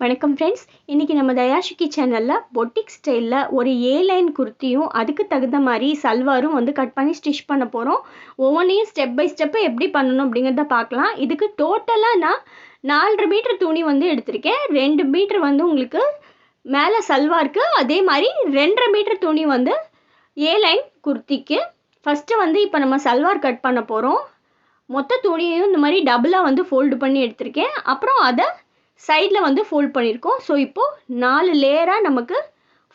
வணக்கம் ஃப்ரெண்ட்ஸ் இன்றைக்கி நம்ம தயாஷிக்கி சேனலில் பொட்டிக் ஸ்டைலில் ஒரு ஏ லைன் குர்த்தியும் அதுக்கு தகுந்த மாதிரி சல்வாரும் வந்து கட் பண்ணி ஸ்டிச் பண்ண போகிறோம் ஒவ்வொன்றையும் ஸ்டெப் பை ஸ்டெப்பு எப்படி பண்ணணும் அப்படிங்கிறத பார்க்கலாம். இதுக்கு டோட்டலாக நான் நாலரை மீட்ரு துணி வந்து எடுத்திருக்கேன். ரெண்டு மீட்ரு வந்து உங்களுக்கு மேலே சல்வாருக்கு அதே மாதிரி ரெண்டரை மீட்ரு துணி வந்து ஏ லைன் குர்த்திக்கு. ஃபஸ்ட்டு வந்து இப்போ நம்ம சல்வார் கட் பண்ண போகிறோம் மொத்த துணியையும் இந்த மாதிரி டபுளாக வந்து ஃபோல்டு பண்ணி எடுத்திருக்கேன். அப்புறம் அதை சைடில் வந்து ஃபோல்ட் பண்ணியிருக்கோம் ஸோ இப்போது நாலு லேயராக நமக்கு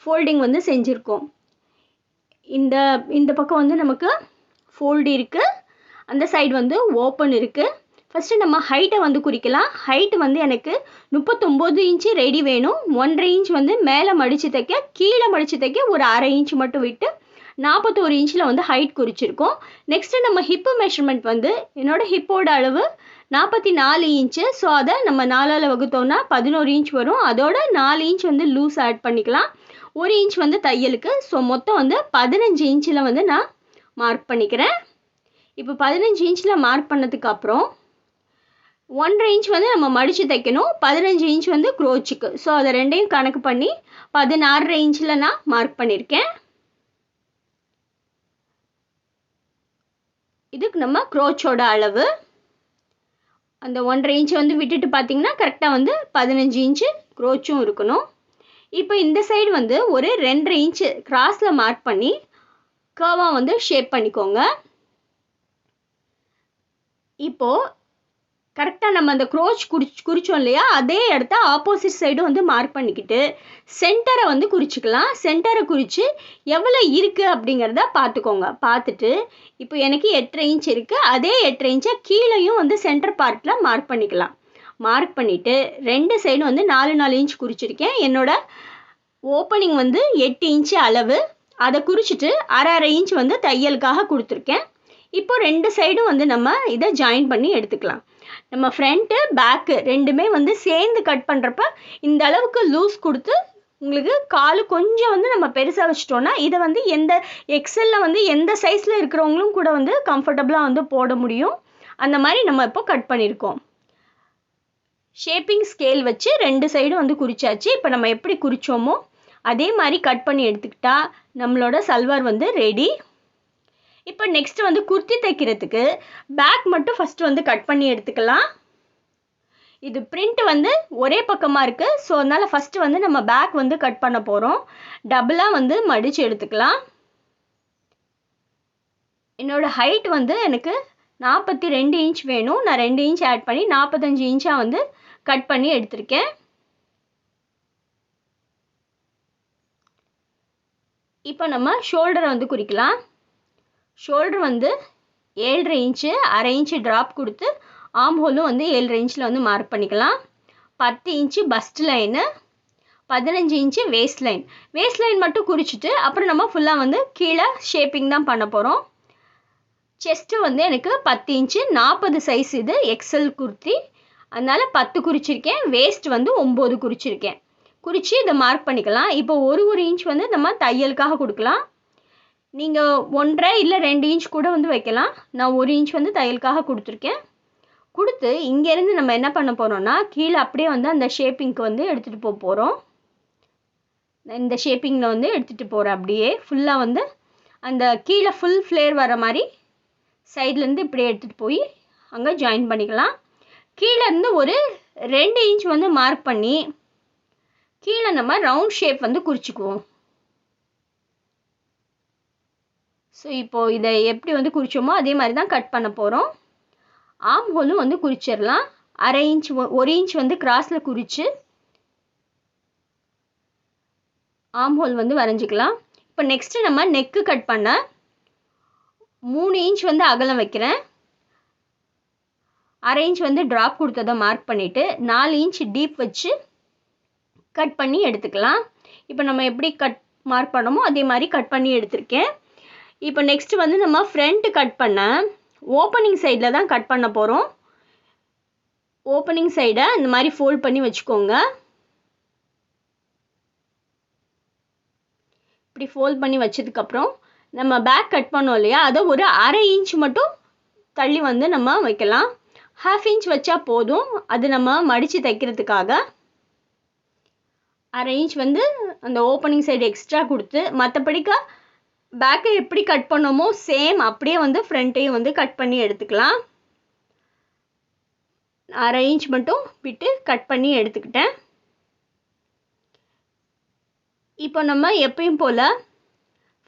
ஃபோல்டிங் வந்து செஞ்சுருக்கோம். இந்த இந்த பக்கம் வந்து நமக்கு ஃபோல்டு இருக்குது அந்த சைடு வந்து ஓப்பன் இருக்குது ஃபஸ்ட்டு நம்ம ஹைட்டை வந்து குறிக்கலாம். ஹைட்டு வந்து எனக்கு முப்பத்தொம்போது இன்ச்சு ரெடி வேணும். ஒன்றரை இன்ச் வந்து மேலே மடித்து தைக்க கீழே மடித்து தைக்க ஒரு அரை இன்ச் மட்டும் விட்டு நாற்பத்தோரு இன்ச்சில் வந்து ஹைட் குறிச்சிருக்கோம். நெக்ஸ்ட்டு நம்ம ஹிப்பு மெஷர்மெண்ட் வந்து என்னோட ஹிப்போட அளவு நாற்பத்தி நாலு இன்ச்சு ஸோ அதை நம்ம நாலால் வகுத்தோம்னா பதினோரு இன்ச் வரும். அதோட நாலு இன்ச் வந்து லூஸ் ஆட் பண்ணிக்கலாம். ஒரு இன்ச் வந்து தையலுக்கு ஸோ மொத்தம் வந்து பதினஞ்சு இன்ச்சில் வந்து நான் மார்க் பண்ணிக்கிறேன். இப்போ பதினஞ்சு இன்ச்சில் மார்க் பண்ணதுக்கு அப்புறம் ஒன்றரை இன்ச் வந்து நம்ம மடித்து தைக்கணும். பதினஞ்சு இன்ச் வந்து க்ரோச்சுக்கு ஸோ அதை ரெண்டையும் கணக்கு பண்ணி பதினாறரை இன்ச்சில் நான் மார்க் பண்ணியிருக்கேன் இதுக்கு நம்ம க்ரோச்சோட அளவு. அந்த ஒன்றரை இன்ச்சு வந்து விட்டுட்டு பார்த்தீங்கன்னா கரெக்டாக வந்து பதினஞ்சு இன்ச்சு க்ரோச்சும் இருக்கணும். இப்போ இந்த சைடு வந்து ஒரு ரெண்டரை இன்ச்சு கிராஸில் மார்க் பண்ணி கர்வாக வந்து ஷேப் பண்ணிக்கோங்க. இப்போது கரெக்டாக நம்ம அந்த க்ரோச் குறிச்சு குறித்தோம் இல்லையா? அதே இடத்த ஆப்போசிட் சைடும் வந்து மார்க் பண்ணிக்கிட்டு சென்டரை வந்து குறிச்சிக்கலாம். சென்டரை குறித்து எவ்வளோ இருக்குது அப்படிங்கிறத பார்த்துக்கோங்க. பார்த்துட்டு இப்போ எனக்கு எட்டரை இன்ச் இருக்குது அதே எட்டரை இன்ச்சை கீழேயும் வந்து சென்டர் பார்ட்டில் மார்க் பண்ணிக்கலாம். மார்க் பண்ணிவிட்டு ரெண்டு சைடும் வந்து நாலு நாலு இன்ச் குறிச்சிருக்கேன். என்னோட ஓப்பனிங் வந்து எட்டு இன்ச்சு அளவு. அதை குறிச்சிட்டு அரை அரை இன்ச் வந்து தையலுக்காக கொடுத்துருக்கேன். இப்போ ரெண்டு சைடும் வந்து நம்ம இதை ஜாயின் பண்ணி எடுத்துக்கலாம். நம்ம ஃப்ரண்ட்டு பேக்கு ரெண்டுமே வந்து சேர்ந்து கட் பண்ணுறப்ப இந்த அளவுக்கு லூஸ் கொடுத்து உங்களுக்கு கால் கொஞ்சம் வந்து நம்ம பெருசாக வச்சிட்டோன்னா இதை வந்து எந்த எக்ஸலில் வந்து எந்த சைஸில் இருக்கிறவங்களும் கூட வந்து கம்ஃபர்டபுளாக வந்து போட முடியும். அந்த மாதிரி நம்ம இப்போ கட் பண்ணியிருக்கோம். ஷேப்பிங் ஸ்கேல் வச்சு ரெண்டு சைடும் வந்து குறிச்சாச்சு. இப்போ நம்ம எப்படி குறித்தோமோ அதே மாதிரி கட் பண்ணி எடுத்துக்கிட்டால் நம்மளோட சல்வார் வந்து ரெடி இப்போ நெக்ஸ்ட் வந்து குர்த்தி தைக்கிறதுக்கு பேக் மட்டும் ஃபஸ்ட்டு வந்து கட் பண்ணி எடுத்துக்கலாம். இது பிரிண்ட் வந்து ஒரே பக்கமாக இருக்குது ஸோ அதனால் ஃபஸ்ட்டு வந்து நம்ம பேக் வந்து கட் பண்ண போகிறோம் டபுளாக வந்து மடித்து எடுத்துக்கலாம். என்னோடய ஹைட் வந்து எனக்கு நாற்பத்தி ரெண்டு இன்ச் வேணும். நான் ரெண்டு இன்ச் ஆட் பண்ணி நாற்பத்தஞ்சு இன்ச்சாக வந்து கட் பண்ணி எடுத்திருக்கேன். இப்போ நம்ம ஷோல்டரை வந்து குறிக்கலாம். ஷோல்டர் வந்து ஏழரை இன்ச்சு அரை இன்ச்சு ட்ராப் கொடுத்து ஆம் ஹோலும் வந்து ஏழரை இன்ச்சில் வந்து மார்க் பண்ணிக்கலாம். பத்து இன்ச்சு பஸ்ட் லைனு பதினஞ்சு inch waist line waist line மட்டும் குறிச்சிட்டு அப்புறம் நம்ம ஃபுல்லாக வந்து கீழே ஷேப்பிங் தான் பண்ண போகிறோம் செஸ்ட்டு வந்து எனக்கு பத்து இன்ச்சு நாற்பது சைஸ் இது எக்ஸல் குர்த்தி. அதனால் பத்து குறிச்சிருக்கேன் வேஸ்ட் வந்து ஒம்பது குறிச்சிருக்கேன். குறித்து இதை மார்க் பண்ணிக்கலாம். இப்போ ஒரு ஒரு இன்ச் வந்து நம்ம தையலுக்காக கொடுக்கலாம். நீங்கள் ஒன்றரை இல்லை ரெண்டு இன்ச் கூட வந்து வைக்கலாம். நான் ஒரு இன்ச் வந்து தையலுக்காக கொடுத்துருக்கேன். கொடுத்து இங்கேருந்து நம்ம என்ன பண்ண போகிறோம்னா கீழே அப்படியே வந்து அந்த ஷேப்பிங்க்கு வந்து எடுத்துகிட்டு போக போகிறோம் இந்த ஷேப்பிங்கில் வந்து எடுத்துகிட்டு போகிறேன் அப்படியே. ஃபுல்லாக வந்து அந்த கீழே ஃபுல் ஃப்ளேர் வர மாதிரி சைட்லேருந்து இப்படியே எடுத்துகிட்டு போய் அங்கே ஜாயின் பண்ணிக்கலாம். கீழேருந்து ஒரு ரெண்டு இன்ச் வந்து மார்க் பண்ணி கீழே நம்ம ரவுண்ட் ஷேப் வந்து குறிச்சிக்குவோம். ஸோ இப்போது இதை எப்படி வந்து குறித்தோமோ அதே மாதிரி தான் கட் பண்ண போகிறோம் ஆம் ஹோலும் வந்து குறிச்சிடலாம். அரை இன்ச் ஒரு இன்ச் வந்து கிராஸில் குறித்து ஆம் ஹோல் வந்து வரைஞ்சிக்கலாம். இப்போ நெக்ஸ்ட்டு நம்ம நெக்கு கட் பண்ண மூணு இன்ச் வந்து அகலம் வைக்கிறேன். அரை இன்ச் வந்து ட்ராப் கொடுத்ததை மார்க் பண்ணிவிட்டு நாலு இன்ச் டீப் வச்சு கட் பண்ணி எடுத்துக்கலாம். இப்போ நம்ம எப்படி கட் மார்க் பண்ணோமோ அதே மாதிரி கட் பண்ணி எடுத்திருக்கேன். இப்போ நெக்ஸ்ட் வந்து நம்ம ஃப்ரண்ட் கட் பண்ண ஓப்பனிங் சைடில் தான் கட் பண்ண போகிறோம் ஓப்பனிங் சைடை இந்த மாதிரி ஃபோல்ட் பண்ணி வச்சுக்கோங்க. இப்படி ஃபோல்ட் பண்ணி வச்சதுக்கப்புறம் நம்ம பேக் கட் பண்ணோம் இல்லையா? அதை ஒரு அரை இன்ச் மட்டும் தள்ளி வந்து நம்ம வைக்கலாம். ஹாஃப் இன்ச் வச்சா போதும். அது நம்ம மடித்து தைக்கிறதுக்காக. அரை இன்ச் வந்து அந்த ஓப்பனிங் சைடு எக்ஸ்ட்ரா கொடுத்து மற்றபடிக்கா பேக்கை எப்படி கட் பண்ணோமோ சேம் அப்படியே வந்து ஃப்ரண்ட்டையும் வந்து கட் பண்ணி எடுத்துக்கலாம். அரை இன்ச் மட்டும் விட்டு கட் பண்ணி எடுத்துக்கிட்டேன். இப்போ நம்ம எப்பயும் போல்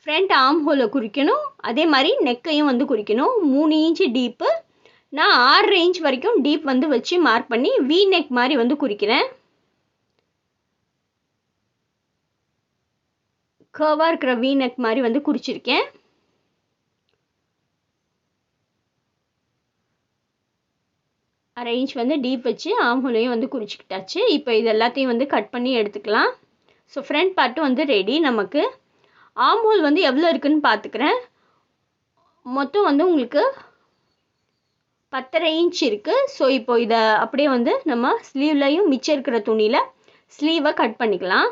ஃப்ரண்ட் ஆம் ஹோலை குறிக்கணும். அதே மாதிரி நெக்கையும் வந்து குறிக்கணும். மூணு இன்ச்சு டீப்பு நான் ஆறு இன்ச் வரைக்கும் டீப் வந்து வச்சு மார்க் பண்ணி வி நெக் மாதிரி வந்து குறிக்கிறேன். கர்வாக இருக்கிற வி நெக் மாதிரி வந்து குறிச்சிருக்கேன். அரை இன்ச் வந்து டீப் வச்சு ஆம்புலையும் வந்து குறிச்சிக்கிட்டாச்சு. இப்போ இது எல்லாத்தையும் வந்து கட் பண்ணி எடுத்துக்கலாம். ஸோ ஃப்ரண்ட் பார்ட்டும் வந்து ரெடி நமக்கு ஆம்பூல் வந்து எவ்வளோ இருக்குன்னு பார்த்துக்கிறேன். மொத்தம் வந்து உங்களுக்கு பத்தரை இன்ச் இருக்குது ஸோ இப்போ இதை அப்படியே வந்து நம்ம ஸ்லீவ்லையும் மிச்சம் இருக்கிற துணியில் ஸ்லீவை கட் பண்ணிக்கலாம்.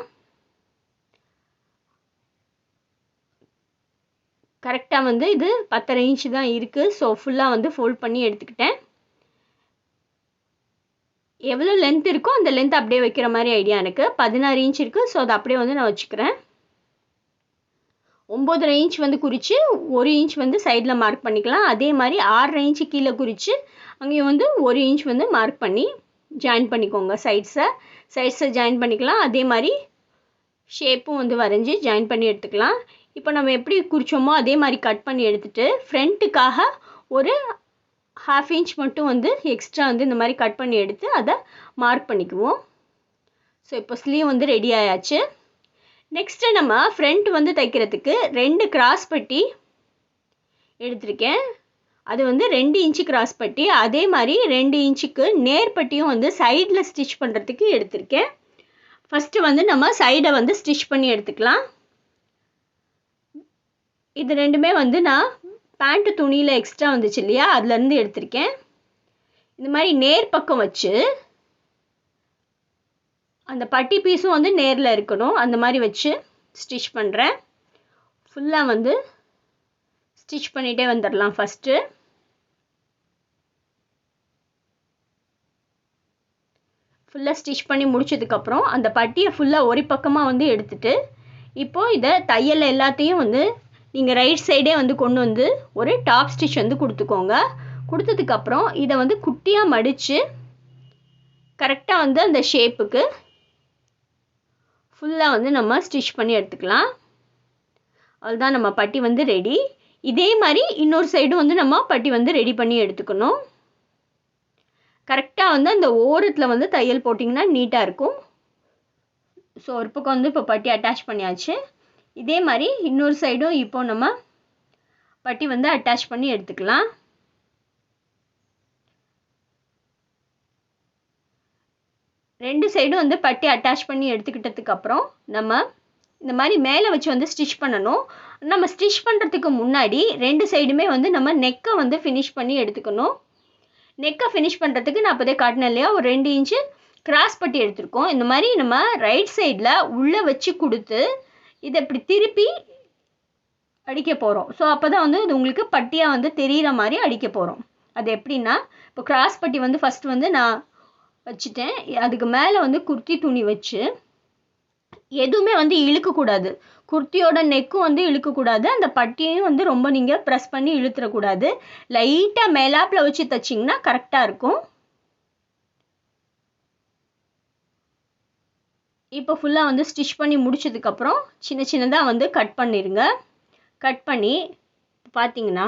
கரெக்டாக வந்து இது பத்தரை இன்ச்சு தான் இருக்குது ஸோ ஃபுல்லாக வந்து ஃபோல்ட் பண்ணி எடுத்துக்கிட்டேன். எவ்வளோ லென்த் இருக்கோ அந்த லென்த் அப்படியே வைக்கிற மாதிரி ஐடியா எனக்கு. பதினாறு இன்ச் இருக்குது ஸோ அதை அப்படியே வந்து நான் வச்சுக்கிறேன். ஒம்போதரை இன்ச் வந்து குறித்து ஒரு இன்ச் வந்து சைடில் மார்க் பண்ணிக்கலாம். அதே மாதிரி ஆறரை இன்ச்சு கீழே குறித்து அங்கேயும் வந்து ஒரு இன்ச் வந்து மார்க் பண்ணி ஜாயின் பண்ணிக்கோங்க. சைட்ஸை சைட்ஸை ஜாயின் பண்ணிக்கலாம். அதே மாதிரி ஷேப்பும் வந்து வரைஞ்சி ஜாயின் பண்ணி எடுத்துக்கலாம். இப்போ நம்ம எப்படி குறித்தோமோ அதே மாதிரி கட் பண்ணி எடுத்துகிட்டு ஃப்ரண்ட்டுக்காக ஒரு ஹாஃப் இன்ச் மட்டும் வந்து எக்ஸ்ட்ரா வந்து இந்த மாதிரி கட் பண்ணி எடுத்து அதை மார்க் பண்ணிக்குவோம். ஸோ இப்போ ஸ்லீவ் வந்து ரெடி ஆயாச்சு. நெக்ஸ்ட்டு நம்ம ஃப்ரண்ட் வந்து தைக்கிறதுக்கு ரெண்டு கிராஸ் பட்டி எடுத்திருக்கேன். அது வந்து ரெண்டு இன்ச்சு கிராஸ் பட்டி அதே மாதிரி ரெண்டு இன்ச்சுக்கு நேர் பட்டியும் வந்து சைடில் ஸ்டிச் பண்ணுறதுக்கு எடுத்திருக்கேன். ஃபஸ்ட்டு வந்து நம்ம சைடை வந்து ஸ்டிச் பண்ணி எடுத்துக்கலாம். இது ரெண்டுமே வந்து நான் பேண்ட்டு துணியில் எக்ஸ்ட்ரா வந்துச்சு இல்லையா? அதுலேருந்து எடுத்திருக்கேன். இந்த மாதிரி நேர் பக்கம் வச்சு அந்த பட்டி பீஸும் வந்து நேரில் இருக்கணும். அந்த மாதிரி வச்சு ஸ்டிச் பண்ணுறேன் ஃபுல்லாக வந்து ஸ்டிச் பண்ணிகிட்டே வந்துடலாம் ஃபஸ்ட்டு ஃபுல்லாக ஸ்டிச் பண்ணி முடிச்சதுக்கப்புறம் அந்த பட்டியை ஃபுல்லாக ஒரு பக்கமாக வந்து எடுத்துட்டு இப்போது இதை தையல் எல்லாத்தையும் வந்து நீங்கள் ரைட் சைடே வந்து கொண்டு வந்து ஒரு டாப் ஸ்டிச் வந்து கொடுத்துக்கோங்க. கொடுத்ததுக்கப்புறம் இதை வந்து குட்டியாக மடித்து கரெக்டாக வந்து அந்த ஷேப்புக்கு ஃபுல்லாக வந்து நம்ம ஸ்டிச் பண்ணி எடுத்துக்கலாம். அதுதான் நம்ம பட்டி வந்து ரெடி இதே மாதிரி இன்னொரு சைடும் வந்து நம்ம பட்டி வந்து ரெடி பண்ணி எடுத்துக்கணும். கரெக்டாக வந்து அந்த ஓரத்தில் வந்து தையல் போட்டிங்கன்னா நீட்டாக இருக்கும். ஸோ ஒரு பக்கம் வந்து இப்போ பட்டி அட்டாச் பண்ணியாச்சு. இதே மாதிரி இன்னொரு சைடும் இப்போ நம்ம பட்டி வந்து அட்டாச் பண்ணி எடுத்துக்கலாம். ரெண்டு சைடும் வந்து பட்டி அட்டாச் பண்ணி எடுத்துக்கிட்டதுக்கப்புறம் நம்ம இந்த மாதிரி மேலே வச்சு வந்து ஸ்டிச் பண்ணணும். நம்ம ஸ்டிச் பண்ணுறதுக்கு முன்னாடி ரெண்டு சைடுமே வந்து நம்ம நெக்கை வந்து ஃபினிஷ் பண்ணி எடுத்துக்கணும். நெக்கை ஃபினிஷ் பண்ணுறதுக்கு நான் அப்போதே காட்டினேன் இல்லையா? ஒரு ரெண்டு இன்ச்சு கிராஸ் பட்டி எடுத்திருக்கோம். இந்த மாதிரி நம்ம ரைட் சைடில் உள்ளே வச்சு கொடுத்து இதை இப்படி திருப்பி அடிக்க போகிறோம் ஸோ அப்போ தான் வந்து இது உங்களுக்கு பட்டியாக வந்து தெரிகிற மாதிரி அடிக்க போகிறோம் அது எப்படின்னா இப்போ கிராஸ் பட்டி வந்து ஃபஸ்ட் வந்து நான் வச்சுட்டேன். அதுக்கு மேலே வந்து குர்த்தி துணி வச்சு எதுவுமே வந்து இழுக்கக்கூடாது. குர்த்தியோட நெக்கும் வந்து இழுக்கக்கூடாது. அந்த பட்டியையும் வந்து ரொம்ப நீங்கள் ப்ரெஸ் பண்ணி இழுத்துறக்கூடாது. லைட்டாக மேலாப்பில் வச்சு தைச்சிங்கன்னா கரெக்டாக இருக்கும். இப்போ ஃபுல்லாக வந்து ஸ்டிச் பண்ணி முடிச்சதுக்கப்புறம் சின்ன சின்னதாக வந்து கட் பண்ணிடுங்க கட் பண்ணி பார்த்தீங்கன்னா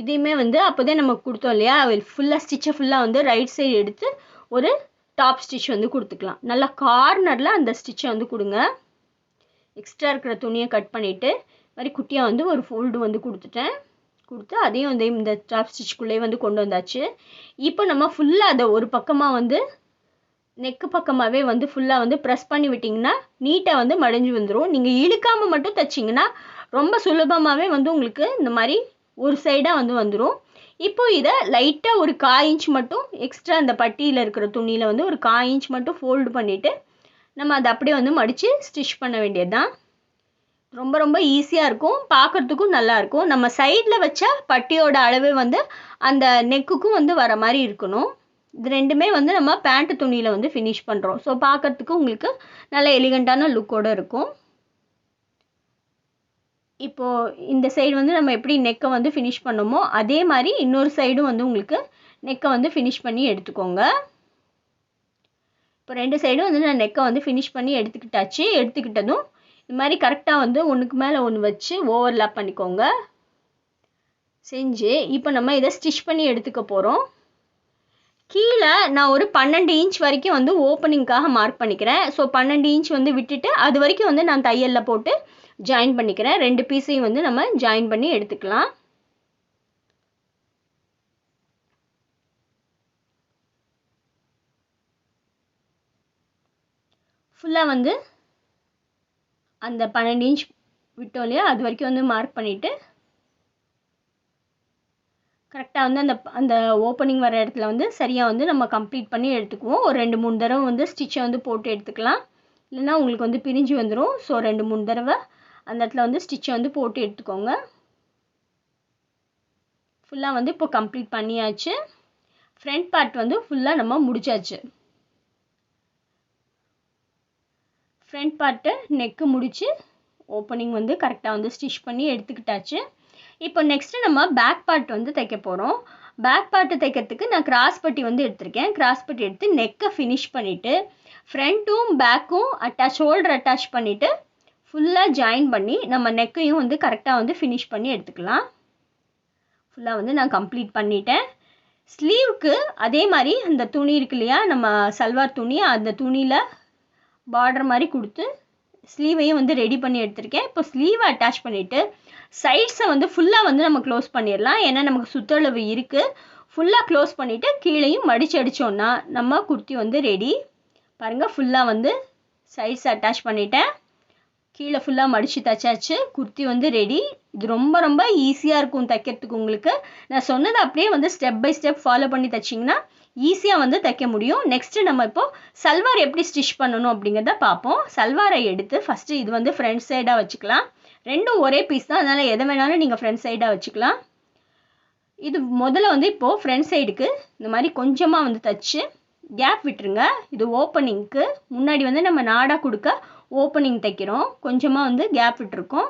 இதையுமே வந்து அப்போதே நம்ம கொடுத்தோம் இல்லையா? ஃபுல்லாக ஸ்டிச்சை ஃபுல்லாக வந்து ரைட் சைடு எடுத்து ஒரு டாப் ஸ்டிச் வந்து கொடுத்துக்கலாம். நல்லா கார்னரில் அந்த ஸ்டிச்சை வந்து கொடுங்க. எக்ஸ்ட்ரா இருக்கிற துணியை கட் பண்ணிவிட்டு மாதிரி குட்டியாக வந்து ஒரு ஃபோல்டு வந்து கொடுத்துட்டேன். கொடுத்து அதையும் வந்து இந்த டாப் ஸ்டிச்சுக்குள்ளேயே வந்து கொண்டு வந்தாச்சு. இப்போ நம்ம ஃபுல்லாக அதை ஒரு பக்கமாக வந்து நெக்கு பக்கமாகவே வந்து ஃபுல்லாக வந்து ப்ரெஸ் பண்ணி விட்டிங்கன்னா நீட்டாக வந்து மடிஞ்சு வந்துடும் நீங்கள் இழுக்காமல் மட்டும் தைச்சிங்கன்னா ரொம்ப சுலபமாகவே வந்து உங்களுக்கு இந்த மாதிரி ஒரு சைடாக வந்து வந்துடும் இப்போ இதை லைட்டாக ஒரு கா இன்ச் மட்டும் எக்ஸ்ட்ரா அந்த பட்டியில் இருக்கிற துணியில் வந்து ஒரு கா இன்ச் மட்டும் ஃபோல்டு பண்ணிவிட்டு நம்ம அதை அப்படியே வந்து மடித்து ஸ்டிச் பண்ண வேண்டியது தான் ரொம்ப ரொம்ப ஈஸியாக இருக்கும். பார்க்குறதுக்கும் நல்லாயிருக்கும் நம்ம சைடில் வச்சா பட்டியோட அளவு வந்து அந்த நெக்குக்கும் வந்து வர மாதிரி இருக்கணும். இது ரெண்டுமே வந்து நம்ம பேண்ட் துணியில் வந்து ஃபினிஷ் பண்ணுறோம் ஸோ பார்க்குறதுக்கு உங்களுக்கு நல்ல எலிகண்ட்டான லுக்கோடு இருக்கும். இப்போது இந்த சைடு வந்து நம்ம எப்படி நெக்கை வந்து ஃபினிஷ் பண்ணோமோ அதே மாதிரி இன்னொரு சைடும் வந்து உங்களுக்கு நெக்கை வந்து ஃபினிஷ் பண்ணி எடுத்துக்கோங்க. இப்போ ரெண்டு சைடும் வந்து நான் நெக்கை வந்து ஃபினிஷ் பண்ணி எடுத்துக்கிட்டாச்சு. எடுத்துக்கிட்டதும் இது மாதிரி கரெக்டாக வந்து ஒன்றுக்கு மேலே ஒன்று வச்சு ஓவர்லாப் பண்ணிக்கோங்க. செஞ்சு இப்போ நம்ம இதை ஸ்டிச் பண்ணி எடுத்துக்க போகிறோம் கீழே நான் ஒரு பன்னெண்டு இன்ச் வரைக்கும் வந்து ஓப்பனிங்க்காக மார்க் பண்ணிக்கிறேன். ஸோ பன்னெண்டு இன்ச் வந்து விட்டுட்டு அது வரைக்கும் வந்து நான் தையலில் போட்டு ஜாயின் பண்ணிக்கிறேன். ரெண்டு பீஸையும் வந்து நம்ம ஜாயின் பண்ணி எடுத்துக்கலாம். ஃபுல்லாக வந்து அந்த பன்னெண்டு இன்ச் விட்டோம் இல்லையா? அது வரைக்கும் வந்து மார்க் பண்ணிவிட்டு கரெக்டாக வந்து அந்த அந்த ஓப்பனிங் வர இடத்துல வந்து சரியாக வந்து நம்ம கம்ப்ளீட் பண்ணி எடுத்துக்குவோம். ஒரு ரெண்டு மூணு தடவை வந்து ஸ்டிச்சை வந்து போட்டு எடுத்துக்கலாம். இல்லைன்னா உங்களுக்கு வந்து பிரிஞ்சு வந்துடும் ஸோ ரெண்டு மூணு தடவை அந்த இடத்துல வந்து ஸ்டிச்சை வந்து போட்டு எடுத்துக்கோங்க. ஃபுல்லாக வந்து இப்போ கம்ப்ளீட் பண்ணியாச்சு. ஃப்ரண்ட் பார்ட் வந்து ஃபுல்லாக நம்ம முடிச்சாச்சு. ஃப்ரண்ட் பார்ட்டு நெக்கு முடித்து ஓப்பனிங் வந்து கரெக்டாக வந்து ஸ்டிச் பண்ணி எடுத்துக்கிட்டாச்சு. இப்போ நெக்ஸ்ட்டு நம்ம பேக் பார்ட் வந்து தைக்க போகிறோம் பேக் பார்ட்டு தைக்கிறதுக்கு நான் கிராஸ் பட்டி வந்து எடுத்திருக்கேன். கிராஸ் பட்டி எடுத்து நெக்கை ஃபினிஷ் பண்ணிவிட்டு ஃப்ரண்ட்டும் பேக்கும் அட்டாச் ஷோல்டர் அட்டாச் பண்ணிவிட்டு ஃபுல்லாக ஜாயின் பண்ணி நம்ம நெக்கையும் வந்து கரெக்டாக வந்து ஃபினிஷ் பண்ணி எடுத்துக்கலாம். ஃபுல்லாக வந்து நான் கம்ப்ளீட் பண்ணிட்டேன். ஸ்லீவுக்கு அதே மாதிரி அந்த துணி இருக்கு இல்லையா நம்ம சல்வார் துணி அந்த துணியில் பார்டர் மாதிரி கொடுத்து ஸ்லீவையும் வந்து ரெடி பண்ணி எடுத்திருக்கேன். இப்போ ஸ்லீவை அட்டாச் பண்ணிவிட்டு சைட்ஸை வந்து ஃபுல்லாக வந்து நம்ம க்ளோஸ் பண்ணிடலாம். ஏன்னா நமக்கு சுற்றளவு இருக்குது ஃபுல்லாக க்ளோஸ் பண்ணிவிட்டு கீழேயும் மடித்து அடித்தோன்னா நம்ம குர்த்தி வந்து ரெடி பாருங்கள் ஃபுல்லாக வந்து சைட்ஸ் அட்டாச் பண்ணிட்டேன். கீழே ஃபுல்லாக மடித்து தைச்சாச்சு. குர்த்தி வந்து ரெடி இது ரொம்ப ரொம்ப ஈஸியாக இருக்கும் தைக்கிறதுக்கு உங்களுக்கு. நான் சொன்னது அப்படியே வந்து ஸ்டெப் பை ஸ்டெப் ஃபாலோ பண்ணி தைச்சிங்கன்னா ஈஸியாக வந்து தைக்க முடியும். நெக்ஸ்ட்டு நம்ம இப்போது சல்வார் எப்படி ஸ்டிச் பண்ணணும் அப்படிங்கிறத பார்ப்போம். சல்வாரை எடுத்து ஃபஸ்ட்டு இது வந்து ஃப்ரண்ட் சைடாக வச்சுக்கலாம். ரெண்டும் ஒரே பீஸ் தான். அதனால் எதை வேணாலும் நீங்கள் ஃப்ரண்ட் சைடாக வச்சுக்கலாம். இது முதல்ல வந்து இப்போது ஃப்ரண்ட் சைடுக்கு இந்த மாதிரி கொஞ்சமாக வந்து தச்சு கேப் விட்டுருங்க. இது ஓப்பனிங்க்கு முன்னாடி வந்து நம்ம நாடாக கொடுக்க ஓப்பனிங் தைக்கிறோம். கொஞ்சமாக வந்து கேப் விட்டுருக்கோம்.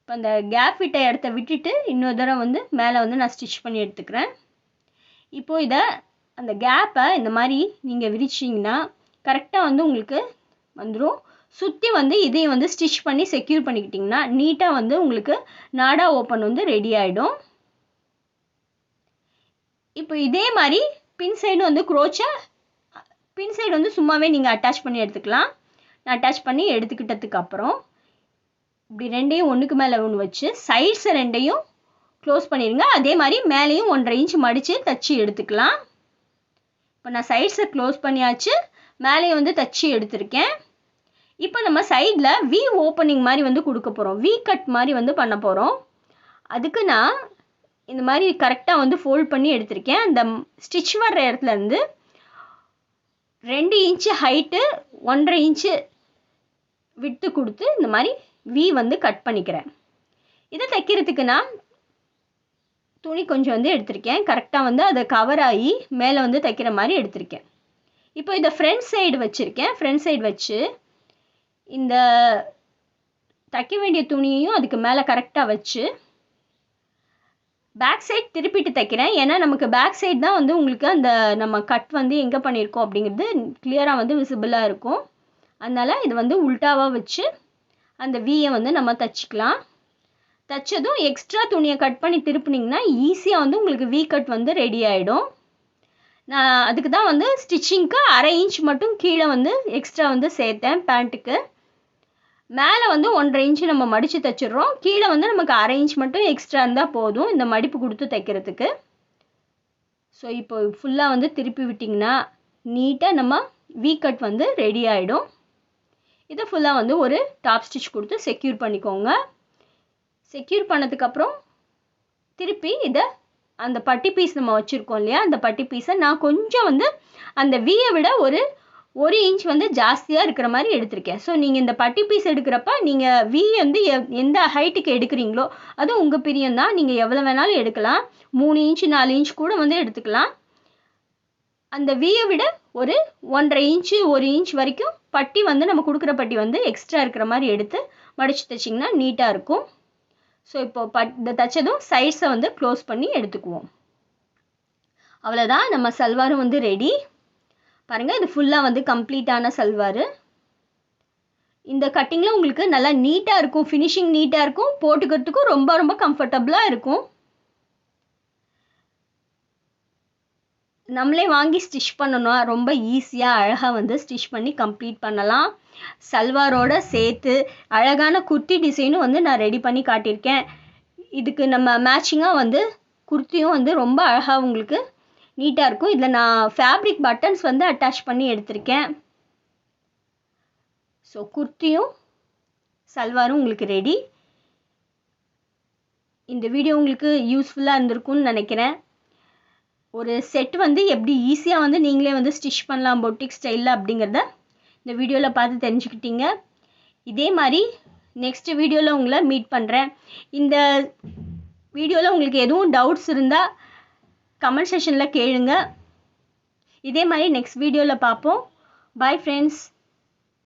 இப்போ அந்த கேப் விட்ட இடத்த விட்டுட்டு இன்னொரு தடவை வந்து மேலே வந்து நான் ஸ்டிச் பண்ணி எடுத்துக்கிறேன். இப்போது இதை அந்த கேப்பை இந்த மாதிரி நீங்கள் விரிச்சிங்கன்னா கரெக்டாக வந்து உங்களுக்கு வந்துடும் சுற்றி வந்து இதையும் வந்து ஸ்டிச் பண்ணி செக்யூர் பண்ணிக்கிட்டிங்கன்னா நீட்டாக வந்து உங்களுக்கு நாடா ஓப்பன் வந்து ரெடி ஆகிடும் இப்போ இதே மாதிரி பின் சைடு வந்து குரோச்சை பின் சைடு வந்து சும்மாவே நீங்கள் அட்டாச் பண்ணி எடுத்துக்கலாம். நான் அட்டாச் பண்ணி எடுத்துக்கிட்டதுக்கு அப்புறம் இப்படி ரெண்டையும் ஒன்றுக்கு மேலே ஒன்று வச்சு சைட்ஸை ரெண்டையும் க்ளோஸ் பண்ணிடுங்க அதே மாதிரி மேலேயும் ஒன்றரை இன்ச் மடித்து தச்சு எடுத்துக்கலாம். இப்போ நான் சைட்ஸை க்ளோஸ் பண்ணியாச்சு. மேலேயும் வந்து தச்சு எடுத்திருக்கேன். இப்போ நம்ம சைடில் வி ஓப்பனிங் மாதிரி வந்து கொடுக்க போகிறோம் வி கட் மாதிரி வந்து பண்ண போகிறோம் அதுக்கு நான் இந்த மாதிரி கரெக்டாக வந்து ஃபோல்ட் பண்ணி எடுத்திருக்கேன். அந்த ஸ்டிச் வர்ற இடத்துலேருந்து ரெண்டு இன்ச்சு ஹைட்டு ஒன்றரை இன்ச்சு விட்டு கொடுத்து இந்த மாதிரி வி வந்து கட் பண்ணிக்கிறேன். இதை தைக்கிறதுக்கு நான் துணி கொஞ்சம் வந்து எடுத்திருக்கேன். கரெக்டாக வந்து அதை கவர் ஆகி மேலே வந்து தைக்கிற மாதிரி எடுத்திருக்கேன். இப்போ இதை ஃப்ரண்ட் சைடு வச்சுருக்கேன். ஃப்ரண்ட் சைடு வச்சு இந்த தைக்க வேண்டிய துணியையும் அதுக்கு மேலே கரெக்டாக வச்சு பேக் சைட் திருப்பிட்டு தைக்கிறேன். ஏன்னா நமக்கு பேக் சைடு தான் வந்து உங்களுக்கு அந்த நம்ம கட் வந்து எங்கே பண்ணியிருக்கோம் அப்படிங்கிறது கிளியராக வந்து விசிபிளாக இருக்கும். அதனால் இது வந்து உல்ட்டாவாக வச்சு அந்த வியை வந்து நம்ம தச்சுக்கலாம். தைச்சதும் எக்ஸ்ட்ரா துணியை கட் பண்ணி திருப்புனிங்கன்னா ஈஸியாக வந்து உங்களுக்கு வீ கட் வந்து ரெடி ஆகிடும் நான் அதுக்கு தான் வந்து ஸ்டிச்சிங்க்கு அரை இன்ச் மட்டும் கீழே வந்து எக்ஸ்ட்ரா வந்து சேர்த்தேன் பேண்ட்டுக்கு மேலே வந்து ஒன்றரை இன்ச்சு நம்ம மடித்து தைச்சிடுறோம். கீழே வந்து நமக்கு அரை இன்ச் மட்டும் எக்ஸ்ட்ரா இருந்தால் போதும் இந்த மடிப்பு கொடுத்து தைக்கிறதுக்கு. ஸோ இப்போ ஃபுல்லாக வந்து திருப்பி விட்டிங்கன்னா நீட்டாக நம்ம வீ கட் வந்து ரெடி ஆகிடும் இதை ஃபுல்லாக வந்து ஒரு டாப் ஸ்டிச் கொடுத்து செக்யூர் பண்ணிக்கோங்க. செக்யூர் பண்ணதுக்கப்புறம் திருப்பி இதை அந்த பட்டி பீஸ் நம்ம வச்சுருக்கோம் இல்லையா? அந்த பட்டி பீஸை நான் கொஞ்சம் வந்து அந்த வியை விட ஒரு ஒரு இன்ச் வந்து ஜாஸ்தியாக இருக்கிற மாதிரி எடுத்திருக்கேன். ஸோ நீங்கள் இந்த பட்டி பீஸ் எடுக்கிறப்ப நீங்கள் வி வந்து எந்த ஹைட்டுக்கு எடுக்கிறீங்களோ அது உங்கள் பிரியம் தான். நீங்கள் எவ்வளோ வேணாலும் எடுக்கலாம். மூணு இன்ச் நாலு இன்ச் கூட வந்து எடுத்துக்கலாம். அந்த வியை விட ஒரு ஒன்றரை இன்ச்சு ஒரு இன்ச் வரைக்கும் பட்டி வந்து நம்ம கொடுக்குற பட்டி வந்து எக்ஸ்ட்ரா இருக்கிற மாதிரி எடுத்து மடித்து தைச்சிங்கன்னா நீட்டாக இருக்கும். ஸோ இப்போ பட் இந்த தைச்சதும் சைட்ஸை வந்து க்ளோஸ் பண்ணி எடுத்துக்குவோம். அவ்வளோதான் நம்ம சல்வாரும் வந்து ரெடி பாருங்கள் இது ஃபுல்லாக வந்து கம்ப்ளீட்டான சல்வார். இந்த கட்டிங்கில் உங்களுக்கு நல்லா நீட்டாக இருக்கும். ஃபினிஷிங் நீட்டாக இருக்கும். போட்டுக்கிறதுக்கும் ரொம்ப ரொம்ப கம்ஃபர்டபுளாக இருக்கும். நம்மளே வாங்கி ஸ்டிச் பண்ணணும். ரொம்ப ஈஸியாக அழகாக வந்து ஸ்டிச் பண்ணி கம்ப்ளீட் பண்ணலாம். சல்வாரோட சேர்த்து அழகான குர்த்தி டிசைனும் வந்து நான் ரெடி பண்ணி காட்டியிருக்கேன். இதுக்கு நம்ம மேட்சிங்காக வந்து குர்த்தியும் வந்து ரொம்ப அழகாக உங்களுக்கு நீட்டாக இருக்கும். இதில் நான் ஃபேப்ரிக் பட்டன்ஸ் வந்து அட்டாச் பண்ணி எடுத்திருக்கேன். ஸோ குர்த்தியும் சல்வாரும் உங்களுக்கு ரெடி இந்த வீடியோ உங்களுக்கு யூஸ்ஃபுல்லாக இருந்திருக்கும்னு நினைக்கிறேன். ஒரு செட் வந்து எப்படி ஈஸியாக வந்து நீங்களே வந்து ஸ்டிச் பண்ணலாம் பொட்டிக் ஸ்டைலில் அப்படிங்கிறத இந்த வீடியோவில் பார்த்து தெரிஞ்சுக்கிட்டீங்க. இதே மாதிரி நெக்ஸ்ட் வீடியோவில் உங்களை மீட் பண்ணுறேன் இந்த வீடியோவில் உங்களுக்கு எதுவும் டவுட்ஸ் இருந்தால் கமெண்ட் செஷனில் கேளுங்க. இதே மாதிரி நெக்ஸ்ட் வீடியோவில் பார்ப்போம். Bye friends